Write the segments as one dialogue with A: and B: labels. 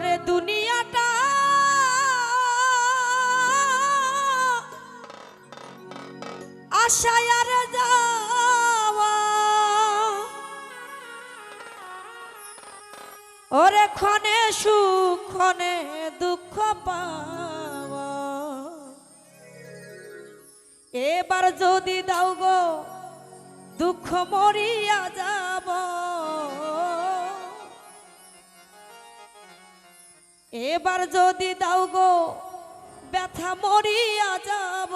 A: ওরে দুনিয়াটা। আশায় আর যাওয়া। ওরে ক্ষণে সুখ, ক্ষণে দুঃখ পাওয়া। এবার যদি দাও গো, দুঃখ মরিয়া যাব এবার যদি দাও গো, ব্যথা মরিয়া যাব।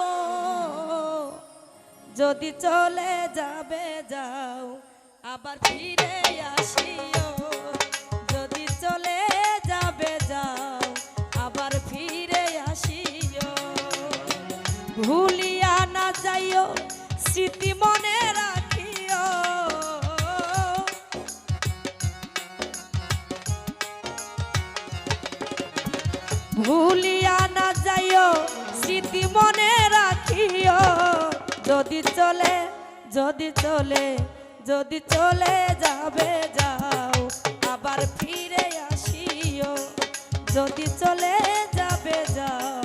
A: যদি চলে যাবে, যাও, আবার ফিরে আসিও। যদি চলে যাবে, যাও, আবার ফিরে আসিও। ভুলিয়া না যাইও, স্মৃতি মনে ভুলিয়া না যাইও, স্মৃতি মনে রাখিও। যদি চলে যদি চলে যদি চলে যাবে যাও, আবার ফিরে আসিও। যদি চলে যাবে যাও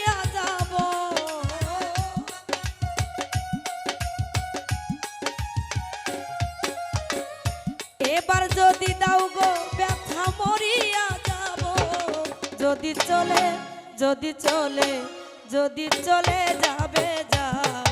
A: যদি চলে যদি চলে যদি চলে যাবে যাও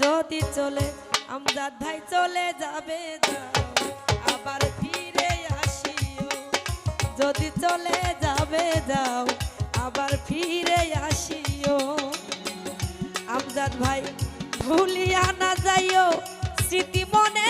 A: যদি চলে আমজাদ ভাই চলে যাবে আবার ফিরে আসিও। যদি চলে যাবে যাও, আবার ফিরে আসিও। আমজাদ ভাই, ভুলিয়া না যাইও, স্মৃতি মনে